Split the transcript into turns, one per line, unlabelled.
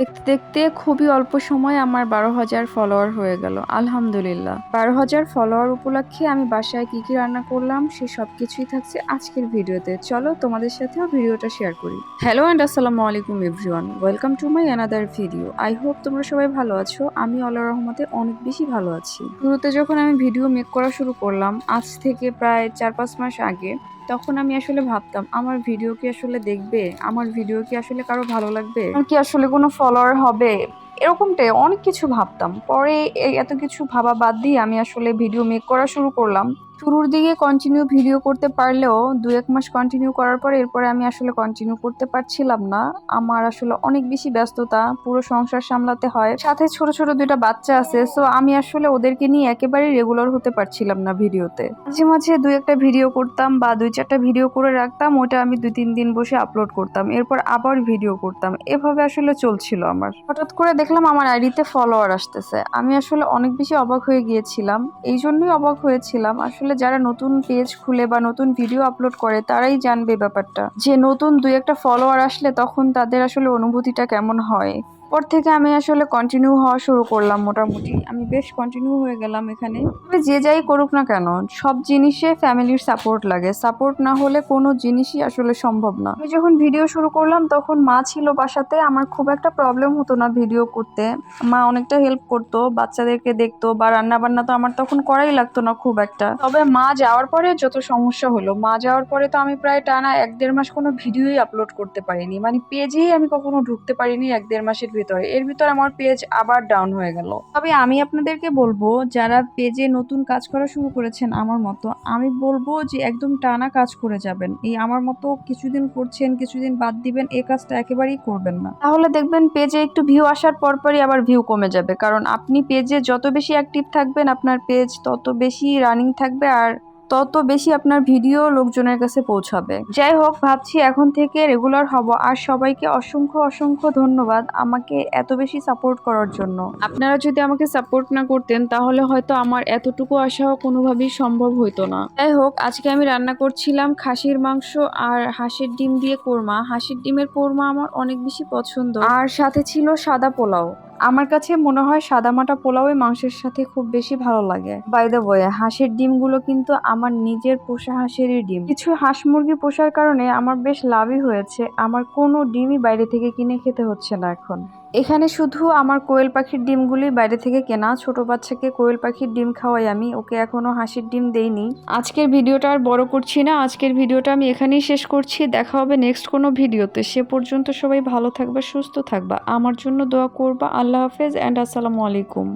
দেখতে দেখতে খুবই অল্প সময় আমার বারো হাজার ফলোয়ার হয়ে গেল। আলহামদুলিল্লাহ। বারো হাজার ফলোয়ার উপলক্ষে আমি বাসায় কি কি রান্না করলাম, সে সব কিছুই থাকছে আজকের ভিডিওতে। চলো তোমাদের সাথেও ভিডিওটা শেয়ার করি। হ্যালো অ্যান্ড আসসালামু আলাইকুম everyone welcome to my another video I hope তোমরা সবাই ভালো আছো। আমি আল্লাহ রহমতে অনেক বেশি ভালো আছি। শুরুতে যখন আমি ভিডিও মেক করা শুরু করলাম, আজ থেকে প্রায় চার পাঁচ মাস আগে তখন আমি আসলে ভাবতাম, আমার ভিডিও কি আসলে দেখবে? আমার ভিডিও কি আসলে কারও ভালো লাগবে? কি আসলে কোনো ফলোয়ার হবে? এরকমটাই অনেক কিছু ভাবতাম। পরে এত কিছু ভাবা বাদ দিয়ে আমি আসলে ভিডিও মেক করা শুরু করলাম। শুরুর দিকে কন্টিনিউ ভিডিও করতে পারলেও দু এক মাস কন্টিনিউ করার পরে এরপরে আমি আসলে কন্টিনিউ করতে পারছিলাম না। আমার আসলে অনেক বেশি ব্যস্ততা, পুরো সংসার সামলাতে হয়। সাথে ছোট ছোট দুইটা বাচ্চা আছে সো আমি আসলে ওদেরকে নিয়ে একেবারে রেগুলার হতে পারছিলাম না ভিডিওতে মাঝে মাঝে দুই একটা ভিডিও করতাম বা দুই চারটা ভিডিও করে রাখতাম ওটা আমি দুই, তিন দিন বসে আপলোড করতাম। এরপর আবার ভিডিও করতাম। এভাবে আসলে চলছিল আমার। হঠাৎ করে দেখলাম আমার আইডিতে ফলোয়ার আসতেছে। আমি আসলে অনেক বেশি অবাক হয়ে গিয়েছিলাম। এই জন্যই অবাক হয়েছিলাম। আসলে যারা নতুন পেজ খুলে বা নতুন ভিডিও আপলোড করে, তারাই জানবে ব্যাপারটা। যে নতুন দুই একটা ফলোয়ার আসলে তখন তাদের আসলে অনুভূতিটা কেমন হয়। পর থেকে আমি আসলে কন্টিনিউ হওয়া শুরু করলাম মোটামুটি। আমি বেশ কন্টিনিউ হয়ে গেলাম এখানে। তবে যে যাই করুক না কেন, সব জিনিসে ফ্যামিলির সাপোর্ট লাগে। সাপোর্ট না হলে কোনো জিনিসই আসলে সম্ভব না। আমি যখন ভিডিও শুরু করলাম, তখন মা ছিল বাসাতে। আমার খুব একটা প্রবলেম হতো না ভিডিও করতে। মা অনেকটা হেল্প করতো, বাচ্চাদেরকে দেখতো বা রান্না বান্না তো আমার তখন করাই লাগতো না খুব একটা। তবে মা যাওয়ার পরে যত সমস্যা হলো, মা যাওয়ার পরে তো আমি প্রায় টানা এক দেড় মাস কোনো ভিডিওই আপলোড করতে পারিনি। মানে পেজেই আমি কখনো ঢুকতে পারিনি এক দেড় মাসের ভিতরে। এর ভিতরে আমার পেজ আবার ডাউন হয়ে গেল। তবে আমি আপনাদেরকে বলব, যারা পেজে নতুন কাজ করা শুরু করেছেন আমার মতো, আমি বলব যে একদম টানা কাজ করে যাবেন। এই আমার মতো কিছুদিন করছেন, কিছুদিন বাদ দিবেন এই কাজটা একেবারেই করবেন না। তাহলে দেখবেন পেজে একটু ভিউ আসার পরপরই আবার ভিউ কমে যাবে। কারণ আপনি পেজে যত বেশি অ্যাক্টিভ থাকবেন, আপনার পেজ তত বেশি রানিং থাকবে আর তত বেশি আপনার ভিডিও লোকজনের কাছে পৌঁছাবে। যাই হোক ভাবছি এখন থেকে রেগুলার হব। আর সবাইকে অসংখ্য অসংখ্য ধন্যবাদ আমাকে এত বেশি সাপোর্ট করার জন্য। আপনারা যদি আমাকে সাপোর্ট না করতেন তাহলে হয়তো আমার এতটুকু আশাও কোনোভাবেই সম্ভব হইতো না। যাই হোক আজকে আমি রান্না করছিলাম খাসির মাংস আর হাঁসের ডিম দিয়ে কোরমা। হাঁসের ডিমের কোরমা আমার অনেক বেশি পছন্দ। আর সাথে ছিল সাদা পোলাও। আমার কাছে মনে হয় সাদামাটা পোলাওই মাংসের সাথে খুব বেশি ভালো লাগে। বাই দ্য বয়ে হাঁসের ডিমগুলো কিন্তু আমার নিজের পোষা হাঁসেরই ডিম। কিছু হাঁস মুরগি পোষার কারণে আমার বেশ লাভই হয়েছে। আমার কোনো ডিমই বাইরে থেকে কিনে খেতে হচ্ছে না এখন। এখানে শুধু আমার কোয়েল পাখির ডিমগুলি বাইরে থেকে কেনা, ছোট বাচ্চাকে কোয়েল পাখির ডিম খাওয়াই আমি, ওকে এখনও হাসির ডিম দেইনি। আজকের ভিডিওটা আর বড় করছি না, আজকের ভিডিওটা আমি এখানেই শেষ করছি, দেখা হবে নেক্সট কোনো ভিডিওতে। সে পর্যন্ত সবাই ভালো থাকবা, সুস্থ থাকবা। আমার জন্য দোয়া করবা, আল্লাহ হাফেজ অ্যান্ড আসসালামু আলাইকুম।